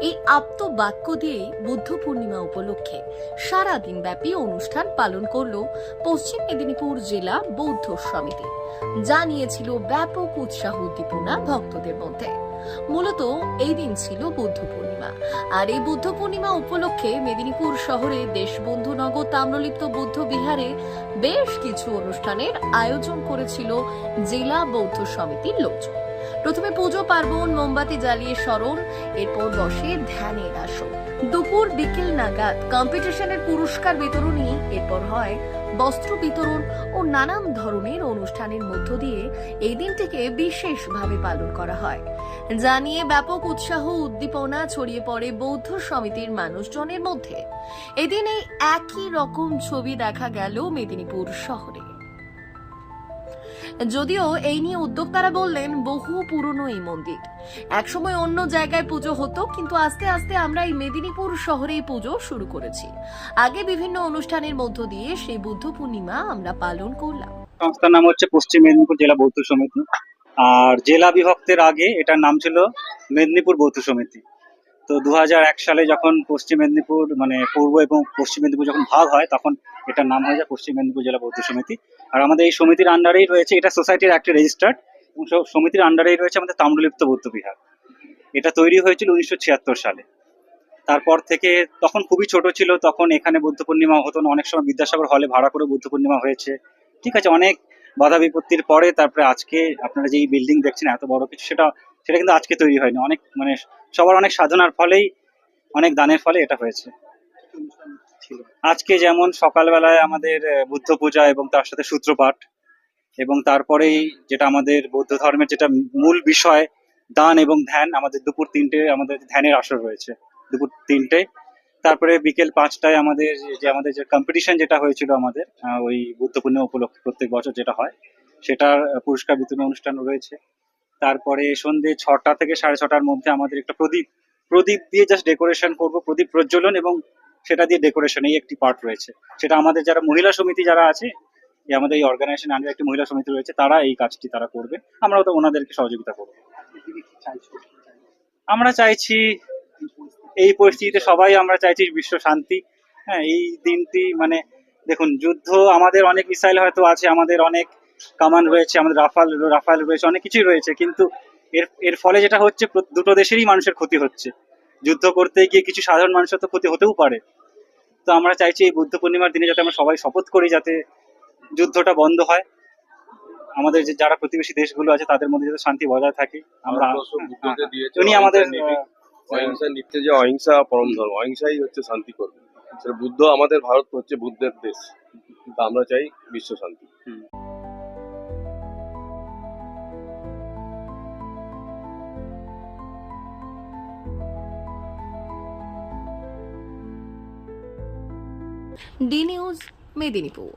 এই আপ্ত বাক্য দিয়ে বুদ্ধ পূর্ণিমা উপলক্ষে সারা দিন ব্যাপী অনুষ্ঠান পালন করল পশ্চিম মেদিনীপুর জেলা বৌদ্ধ সমিতি। যা নিয়েছিল ব্যাপক উৎসাহ উদ্দীপনা ভক্তদের মধ্যে। মূলত এই দিন ছিল বুদ্ধ পূর্ণিমা। আর এই বুদ্ধ পূর্ণিমা উপলক্ষে মেদিনীপুর শহরে দেশবন্ধু নগর তাম্রলিপ্ত বুদ্ধ বিহারে বেশ কিছু অনুষ্ঠানের আয়োজন করেছিল জেলা বৌদ্ধ সমিতির লোকজন। প্রথমে পুজো, পার্বণ, মোমবাতি জ্বালিয়ে স্মরণ, এরপর বসে ধ্যানের আসন দুপুর, বিকেল নাগাদ কম্পিটিশনের পুরস্কার বিতরণী, এরপর হয় বস্ত্র বিতরণ ও নানান ধরনের অনুষ্ঠানের মধ্য দিয়ে এই দিনটিকে বিশেষভাবে পালন করা হয়। জানিয়ে ব্যাপক উৎসাহ, উদ্দীপনা ছড়িয়ে পড়ে বৌদ্ধ সমিতির মানুষজনের মধ্যে। এদিন এই একই রকম ছবি দেখা গেল মেদিনীপুর শহরে। যদিও এই নিয়ে উদ্যোক্তারা বললেন, বহু পুরনো এই মন্দির। একসময় অন্য জায়গায় পুজো হতো, কিন্তু আস্তে আস্তে আমরা এই মেদিনীপুর শহরে এই পুজো শুরু করেছি। আগে বিভিন্ন অনুষ্ঠানের মধ্য দিয়ে সেই বুদ্ধ পূর্ণিমা আমরা পালন করলাম। সংস্থার নাম হচ্ছে পশ্চিম মেদিনীপুর জেলা বৌদ্ধ সমিতি। আর জেলা বিভক্তের আগে এটার নাম ছিল মেদিনীপুর বৌদ্ধ সমিতি। তো দু হাজার এক সালে যখন পশ্চিম মেদিনীপুর মানে পূর্ব এবং পশ্চিম মেদিনীপুর যখন ভাগ হয়, তখন এটার নাম হয়ে যায় পশ্চিম মেদিনীপুর জেলা বৌদ্ধ সমিতি। আর আমাদের এই সমিতির আন্ডারেই রয়েছে, এটা সোসাইটির একটা রেজিস্টার্ড এবং সমিতির আন্ডারেই রয়েছে আমাদের তাম্রলিপ্ত বৌদ্ধ বিহার। এটা তৈরি হয়েছিল উনিশশো ছিয়াত্তর সালে। তারপর থেকে তখন খুবই ছোট ছিল, তখন এখানে বুদ্ধ পূর্ণিমা হতো না, অনেক সময় বিদ্যাসাগর হলে ভাড়া করে বুদ্ধ পূর্ণিমা হয়েছে। ঠিক আছে, অনেক বাধা বিপত্তির পরে, তারপরে আজকে আপনারা যে বিল্ডিং দেখছেন, এত বড় কিছু, সেটা সেটা কিন্তু আজকে তৈরি হয়নি। অনেক মানে সবার অনেক সাধনার ফলেই, অনেক দানের ফলে এটা হয়েছে। আজকে যেমন সকালবেলায় আমাদের বুদ্ধ পূজা এবং তার সাথে সূত্রপাঠ এবং তারপরেই যেটা আমাদের বৌদ্ধ ধর্মের যেটা মূল বিষয়, দান এবং ধ্যান, আমাদের দুপুর তিনটে আমাদের ধ্যানের আসর রয়েছে। দুপুর তিনটে। তারপরে বিকেল পাঁচটায় আমাদের যে আমাদের যে কম্পিটিশন যেটা হয়েছিল আমাদের ওই বুদ্ধ পূর্ণিমা উপলক্ষে প্রত্যেক বছর যেটা হয়, সেটার পুরস্কার বিতরণ অনুষ্ঠান রয়েছে। তারপরে সন্ধে ছটা থেকে সাড়ে ছটার মধ্যে আমাদের একটা প্রদীপ প্রদীপ দিয়ে জাস্ট ডেকোরেশন করব, প্রদীপ প্রজ্বলন এবং সেটা দিয়ে ডেকোরেশন এই একটি পার্ট রয়েছে। সেটা আমাদের যারা মহিলা সমিতি যারা আছে, এই আমাদের এই অর্গানাইজেশন আন্ডার একটি মহিলা সমিতি রয়েছে, তারা এই কাজটি তারা করবে। আমরাও তো ওনাদেরকে সহযোগিতা করব। আমরা চাইছি এই পরিস্থিতিতে সবাই আমরা চাইছি বিশ্ব শান্তি। হ্যাঁ এই দিনটি মানে দেখুন, যুদ্ধ আমাদের অনেক মিসাইল হয়তো আছে, আমাদের অনেক কামান রয়েছে আমাদের রাফাল রাফাল রয়েছে অনেক কিছুই রয়েছে কিন্তু এর এর ফলে যেটা হচ্ছে দুটো দেশেরই মানুষের ক্ষতি হচ্ছে। যুদ্ধ করতে গিয়ে কিছু সাধারণ মানুষের তো ক্ষতি হতেও পারে। তো আমরা চাইছি এই বুদ্ধ পূর্ণিমার দিনে যাতে আমরা সবাই শপথ করি যাতে যুদ্ধটা বন্ধ হয়। আমাদের যে যারা প্রতিবেশী দেশগুলো আছে তাদের মধ্যে যাতে শান্তি বজায় থাকে। আমরা ভারতবর্ষ বুদ্ধকে উনি আমাদের অহিংসার নীতি। অহিংসার নীতিতে যে অহিংসা পরম ধর্ম অহিংসাই হচ্ছে শান্তি করবে। বুদ্ধ আমাদের ভারত হচ্ছে বুদ্ধের দেশ। আমরা চাই বিশ্ব শান্তি। D news Medinipur.